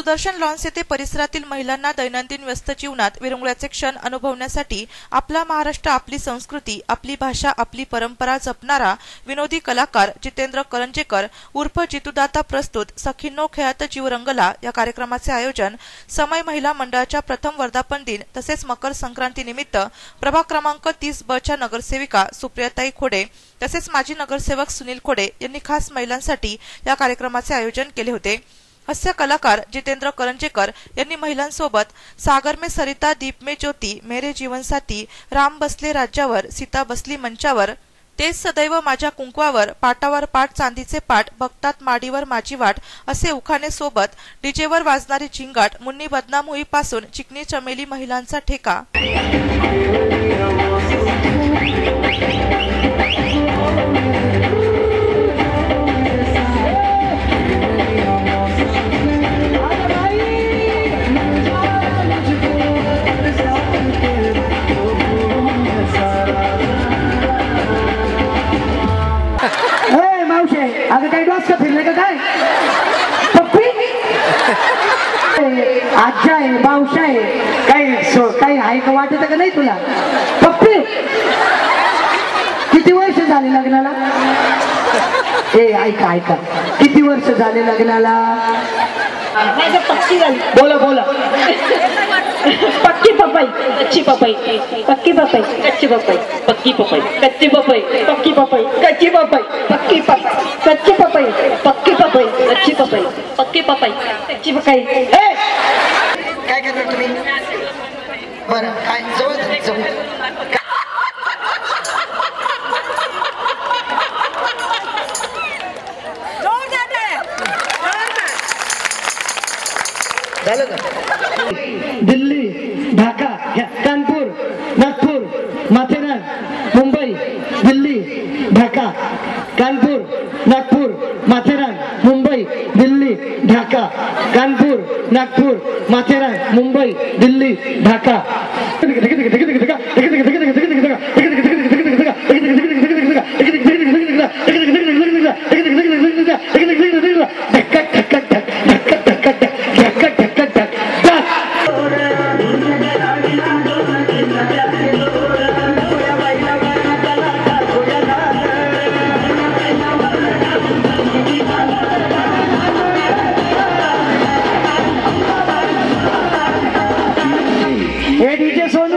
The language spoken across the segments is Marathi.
सुदर्शन लॉन्स येथे परिसरातील महिलांना दैनंदिन व्यस्त जीवनात विरंगुळ्याचे क्षण अनुभवण्यासाठी आपला महाराष्ट्र आपली संस्कृती आपली भाषा आपली परंपरा जपणारा विनोदी कलाकार जितेंद्र करंजेकर उर्फ जितुदाता प्रस्तुत सखींनो खेळात जीव रंगला या कार्यक्रमाचे आयोजन समय महिला मंडळाच्या प्रथम वर्धापन दिन तसेच मकर संक्रांती निमित्त प्रभाग क्रमांक तीस ब च्या नगरसेविका सुप्रियाताई खोडे तसेच माजी नगरसेवक सुनील खोडे यांनी खास महिलांसाठी या कार्यक्रमाचे आयोजन केले होते. हास्य कलाकार जितेंद्र करंजेकर यांनी महिलांसोबत सागर में सरिता दीप में ज्योती मेरे जीवनसाथी राम बसले राज्यावर सीता बसली मंचावर तेच सदैव माझ्या कुंकवावर पाटावर पाट चांदीचे पाट बघतात माडीवर माझी वाट असे उखाणे सोबत डीजेवर वाजणारी झिंगाट मुन्नी बदनाम होईपासून चिकनी चमेली महिलांचा ठेका. झाले लग्नाला? ए ऐका ऐका. किती वर्ष झाले लग्नाला? पक्की झाली. बोला बोला. पक्की पपई कच्ची पपई. पक्की पपई कच्ची पपई. पक्की पपई. कच्ची पपई. पक्की पपई. कच्ची पपई. पक्की पपई. कच्ची पपई. पक्की पपई. कच्ची पपई. पक्की पपई. कच्ची पपई. ए काय करणार तुम्ही? बरं काय? जवळ जवळ. माथेरान मुंबई दिल्ली ढाका हे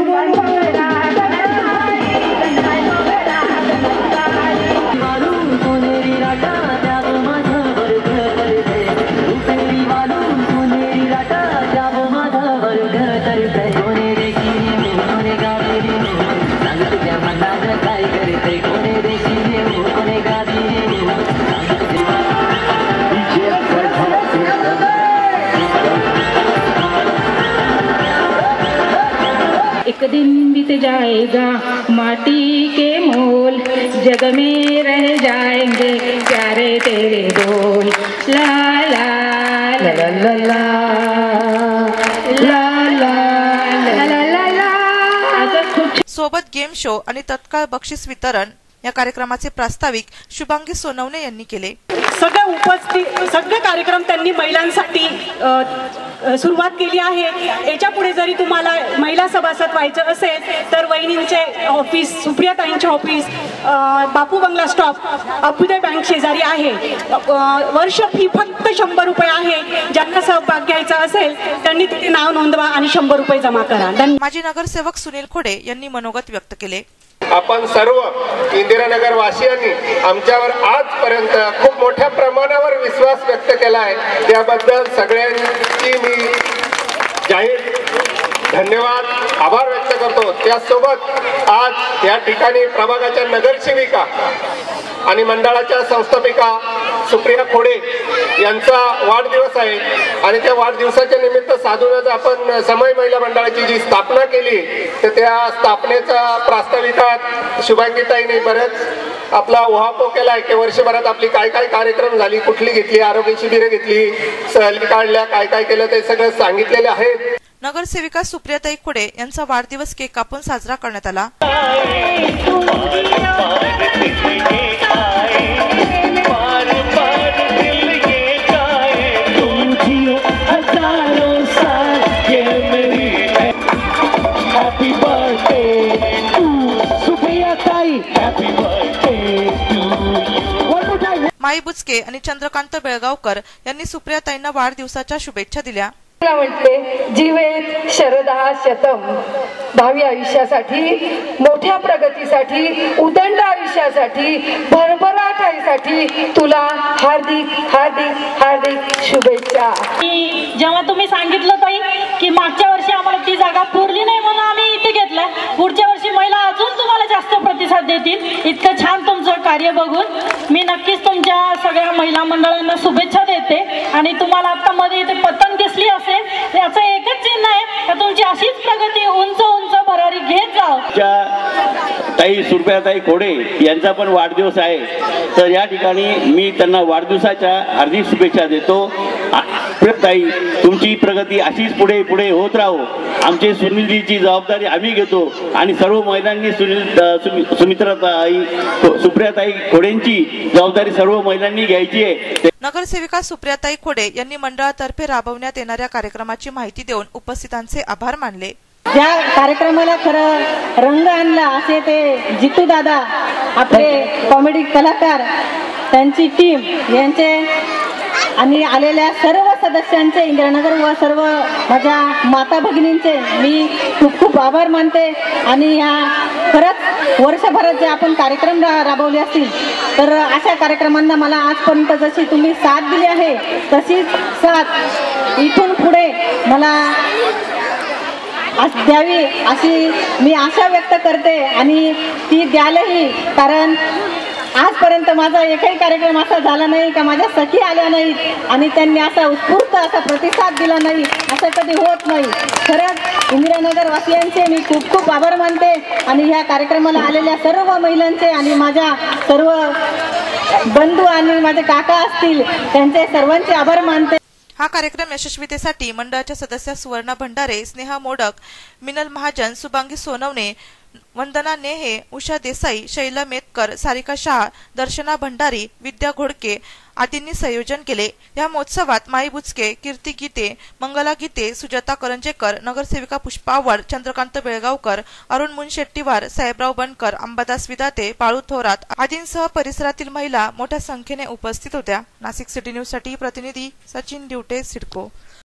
luôn luôn luôn दिन बीत जाएगा माटी के मोल जग में रह जाएंगे प्यारे तेरे बोल ला ला ला ला ला ला सोबत गेम शो आणि तत्काळ बक्षीस वितरण या कार्यक्रमाचे प्रास्ताविक शुभांगी सोनवणे यांनी केले. सगळे उपस्थित सगळे कार्यक्रम त्यांनी महिलांसाठी सुरुवात केली आहे. याच्यापुढे जरी तुम्हाला महिला सभासद व्हायचं असेल तर वहिनींचे ऑफिस सुप्रियाताईंचे ऑफिस बापू बंगला स्टॉप अभ्युदय बँक शेजारी आहे. वर्ष फी फक्त शंभर रुपये आहे. ज्यांना सहभाग घ्यायचा असेल त्यांनी तिथे नाव नोंदवा आणि शंभर रुपये जमा करा. माजी नगरसेवक सुनील खोडे यांनी मनोगत व्यक्त केले. आपण सर्व इंदिरानगर वासियांनी आमच्यावर आजपर्यंत खूप मोठ्या प्रमाणावर विश्वास व्यक्त केला आहे. त्याबद्दल सगळ्यांची मी जाहीर धन्यवाद आभार व्यक्त करतो. त्यासोबत आज या ठिकाणी प्रभागाच्या नगरसेविका आणि मंडळाच्या संस्थापिका सुप्रिया खोडे यांचा वाढदिवस आहे आणि त्या वाढदिवसाच्या निमित्त साधूनच आपण समय महिला मंडळाची जी स्थापना केली तर त्या स्थापनेचा प्रास्ताविकात शुभांगीताईने बरेच आपला उहापोह केला आहे की वर्षभरात आपली काय काय कार्यक्रम झाली कुठली घेतली आरोग्य शिबिरं घेतली सहली काढल्या काय काय केलं ते सगळं सांगितलेले आहेत नगरसेविका सुप्रियाताई खोडे यांचा वाढदिवस केक कापून साजरा करण्यात आला माई बुचके आणि चंद्रकांत बेळगावकर यांनी सुप्रियाताईंना वाढदिवसाच्या शुभेच्छा दिल्या. म्हटले जीवेत शरदा शतम. भावी आयुष्यासाठी मोठ्या प्रगतीसाठी उदंड आयुष्यासाठी भरभराटाईसाठी तुला हार्दिक हार्दिक हार्दिक शुभेच्छा. की जेव्हा तुम्ही सांगितलं ताई की मागच्या वर्षी आम्हाला ती जागा पुरली नाही म्हणून आम्ही इथे घेतलं पुढच्या वर्षी महिला अजून तुम्हाला जास्त देतील. इतकं छान तुमचं कार्य बघून मी नक्कीच तुमच्या सगळ्या महिला मंडळांना शुभेच्छा देते. आणि तुम्हाला आता मध्ये इथे पतंग दिसली असेल याचं एकच चिन्ह आहे का तुमची अशीच प्रगती उंच उंच भरारी घेत जाव? ताई सुरप्याताई खोडे यांचा पण वाढदिवस आहे. तर या ठिकाणी मी त्यांना वाढदिवसाच्या हार्दिक शुभेच्छा देतो. ताई तुमची प्रगती अशीच पुढे पुढे होत राहो. आमची सुनीलजीची जबाबदारी आम्ही घेतो. आणि सर्व महिलांनी सुनील सुमित्राताई सुप्रियाताई खोडेंची जबाबदारी सर्व महिलांनी घ्यायची आहे. नगरसेविका सुप्रियाताई खोडे यांनी मंडळातर्फे राबवण्यात येणाऱ्या कार्यक्रमाची माहिती देऊन उपस्थितांचे आभार मानले. ज्या कार्यक्रमाला खरं रंग आणला असे ते जितू दादा आपले कॉमेडी कलाकार त्यांची टीम यांचे आणि आलेल्या सर्व सदस्यांचे इंदिरानगर व सर्व माझ्या माता भगिनींचे मी खूप खूप आभार मानते. आणि ह्या खरंच वर्षभरात जे आपण कार्यक्रम रा राबवले असतील तर अशा कार्यक्रमांना मला आजपर्यंत जशी तुम्ही साथ दिली आहे तशीच साथ इथून पुढे मला द्यावी अशी मी आशा व्यक्त करते. आणि ती द्यालही कारण आजपर्यंत माझा एकही कार्यक्रम असा झाला नाही का माझ्या सखी आल्या नाहीत आणि त्यांनी असा उत्स्फूर्त असा प्रतिसाद दिला नाही असं कधी होत नाही. खरंच इंदिरानगर वासियांचे मी खूप खूप आभार मानते आणि ह्या कार्यक्रमाला आलेल्या सर्व महिलांचे आणि माझ्या सर्व बंधू आणि माझे काका असतील त्यांचे सर्वांचे आभार मानते. हा कार्यक्रम यशस्वीतेसाठी मंडळाच्या सदस्या सुवर्णा भंडारे स्नेहा मोडक मिनल महाजन सुबांगी सोनवणे वंदना नेहे उषा देसाई शैला मेतकर सारिका शहा दर्शना भंडारी विद्या घोडके आदींनी संयोजन केले. या महोत्सवात माई बुचके कीर्ती गीते मंगला गीते सुजाता करंजेकर नगरसेविका पुष्पावर चंद्रकांत बेळगावकर अरुण मुनशेट्टीवार साहेबराव बनकर अंबादास विदाते बाळू थोरात आदींसह परिसरातील महिला मोठ्या संख्येने उपस्थित होत्या. नाशिक सिटी न्यूजसाठी प्रतिनिधी सचिन डिवटे सिडको.